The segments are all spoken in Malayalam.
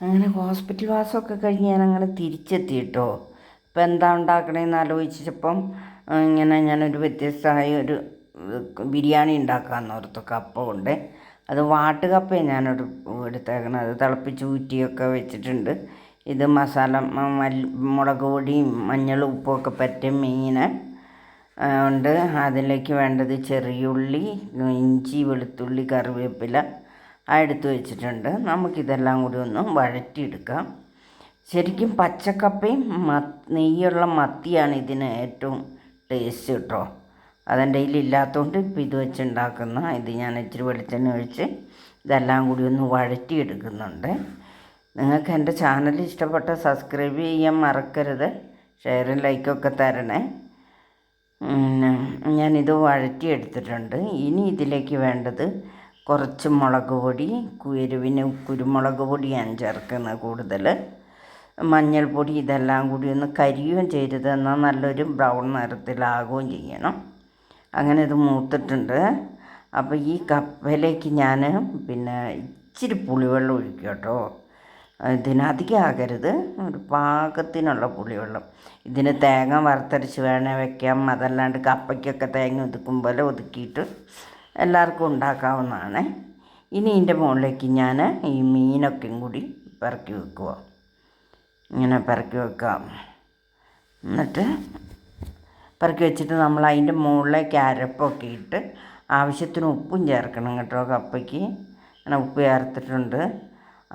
അങ്ങനെ ഹോസ്പിറ്റൽ വാസമൊക്കെ കഴിഞ്ഞ് ഞാൻ അങ്ങനെ തിരിച്ചെത്തി കേട്ടോ ഇപ്പം എന്താ ഉണ്ടാക്കണേന്ന് ആലോചിച്ചപ്പം ഇങ്ങനെ ഞാനൊരു വ്യത്യസ്തമായ ഒരു ബിരിയാണി ഉണ്ടാക്കാമെന്ന് ഓർത്തു കപ്പ കൊണ്ട്. അത് വാട്ടുകപ്പയാണ് ഞാനൊരു എടുത്തേക്കണം അത് തിളപ്പിച്ച് ഊറ്റിയൊക്കെ വെച്ചിട്ടുണ്ട്. ഇത് മസാല മുളക് പൊടിയും മഞ്ഞളും ഉപ്പുമൊക്കെ പറ്റിയ മീൻ ആ, ഉണ്ട്. അതിലേക്ക് വേണ്ടത് ചെറിയുള്ളി ഇഞ്ചി വെളുത്തുള്ളി കറിവേപ്പില എടുത്ത് വെച്ചിട്ടുണ്ട്. നമുക്കിതെല്ലാം കൂടി ഒന്ന് വഴറ്റിയെടുക്കാം. ശരിക്കും പച്ചക്കപ്പയും നെയ്യുള്ള മത്തിയാണ് ഇതിന് ഏറ്റവും ടേസ്റ്റ് കേട്ടോ. അതെന്റെ കയ്യിലില്ലാത്തതുകൊണ്ട് ഇപ്പം ഇത് വെച്ച് ഉണ്ടാക്കുന്ന ഇത് ഞാൻ ഇച്ചിരി വെളിച്ചെണ്ണ ഒഴിച്ച് ഇതെല്ലാം കൂടി ഒന്ന് വഴറ്റിയെടുക്കുന്നുണ്ട്. നിങ്ങൾക്ക് എന്റെ ചാനൽ ഇഷ്ടപ്പെട്ട സബ്സ്ക്രൈബ് ചെയ്യാൻ മറക്കരുത്. ഷെയറും ലൈക്കൊക്കെ തരണേ. പിന്നെ ഞാനിത് വഴറ്റിയെടുത്തിട്ടുണ്ട്. ഇനി ഇതിലേക്ക് വേണ്ടത് കുറച്ച് മുളക് പൊടി കുരുവിന് കുരുമുളക് പൊടിയാണ് ചേർക്കുന്നത് കൂടുതൽ. മഞ്ഞൾപ്പൊടി ഇതെല്ലാം കൂടി ഒന്ന് കരിയുകയും ചെയ്തത് എന്നാൽ നല്ലൊരു ബ്രൗൺ നിറത്തിലാകുകയും ചെയ്യണം. അങ്ങനെ ഇത് മൂത്തിട്ടുണ്ട്. അപ്പോൾ ഈ കപ്പയിലേക്ക് ഞാൻ പിന്നെ ഇച്ചിരി പുളിവെള്ളം ഒഴിക്കും കേട്ടോ. ഇതിനധികം ആകരുത്. ഒരു പാകത്തിനുള്ള പുളിവെള്ളം. ഇതിന് തേങ്ങ വറുത്തരച്ച് വേണേൽ വെക്കാം. അതല്ലാണ്ട് കപ്പയ്ക്കൊക്കെ തേങ്ങ ഒതുക്കും പോലെ ഒതുക്കിയിട്ട് എല്ലാവർക്കും ഉണ്ടാക്കാവുന്നതാണ്. ഇനി ഇതിന്റെ മുകളിലേക്ക് ഞാൻ ഈ മീനൊക്കെയും കൂടി പെറുക്കി വെക്കുക ഇങ്ങനെ പെറുക്കി വെക്കാം. എന്നിട്ട് പെറുക്കി വെച്ചിട്ട് നമ്മൾ അതിന്റെ മുകളിലേക്ക് അരപ്പൊക്കെ ഇട്ട് ആവശ്യത്തിന് ഉപ്പും ചേർക്കണം കേട്ടോ. കപ്പയ്ക്ക് അങ്ങനെ ഉപ്പ് ചേർത്തിട്ടുണ്ട്.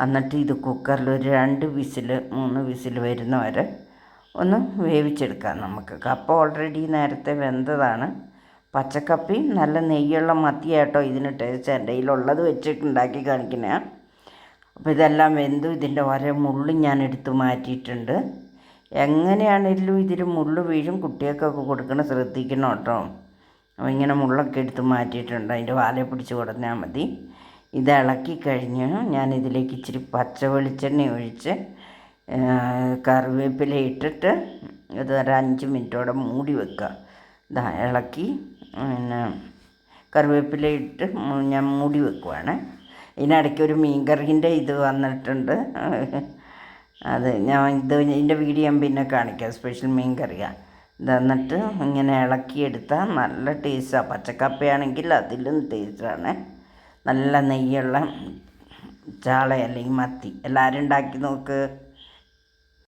എന്നിട്ട് ഇത് കുക്കറിൽ ഒരു രണ്ട് വിസിൽ മൂന്ന് വിസിൽ വരുന്ന വരെ ഒന്ന് വേവിച്ചെടുക്കാം നമുക്ക്. കപ്പ ഓൾറെഡി നേരത്തെ വെന്തതാണ്. പച്ചക്കപ്പയും നല്ല നെയ്യുള്ള മത്തിയാട്ടോ ഇതിന് ടേസ്റ്റ് എന്റെ വെച്ചിട്ട് ഉണ്ടാക്കി കാണിക്കുന്നതാണ് അപ്പോൾ ഇതെല്ലാം വെന്തു. ഇതിന്റെ വര മുള്ളും ഞാൻ എടുത്ത് മാറ്റിയിട്ടുണ്ട്. എങ്ങനെയാണെങ്കിലും ഇതിൽ മുള്ളു വീഴും. കുട്ടികൾക്കൊക്കെ കൊടുക്കണം. ശ്രദ്ധിക്കണം കേട്ടോ. അപ്പോൾ ഇങ്ങനെ മുള്ളൊക്കെ എടുത്ത് മാറ്റിയിട്ടുണ്ട്. അതിന്റെ വാലയെ പിടിച്ച് കൊടുത്താൽ മതി. ഇത് ഇളക്കി കഴിഞ്ഞ് ഞാൻ ഇതിലേക്ക് ഇച്ചിരി പച്ച വെളിച്ചെണ്ണ ഒഴിച്ച് കറിവേപ്പില ഇട്ടിട്ട് ഇത് ഒരു അഞ്ച് മിനിറ്റോടെ മൂടി വെക്കുക. ഇതാ ഇളക്കി പിന്നെ കറിവേപ്പില ഇട്ട് ഞാൻ മൂടി വെക്കുവാണ്. ഇതിനിടയ്ക്ക് ഒരു മീൻകറിന്റെ ഇത് വന്നിട്ടുണ്ട്. അത് ഞാൻ ഇത് ഇതിന്റെ വീഡിയോ ഞാൻ പിന്നെ കാണിക്കാം. സ്പെഷ്യൽ മീൻ കറിയാണ് ഇത് എന്നിട്ട് ഇങ്ങനെ ഇളക്കിയെടുത്താൽ നല്ല ടേസ്റ്റാണ് പച്ചക്കപ്പയാണെങ്കിൽ അതിലും ടേസ്റ്റാണ്. നല്ല നെയ്യുള്ള ചാള അല്ലെങ്കിൽ മത്തി. എല്ലാവരും ഉണ്ടാക്കി നോക്ക്.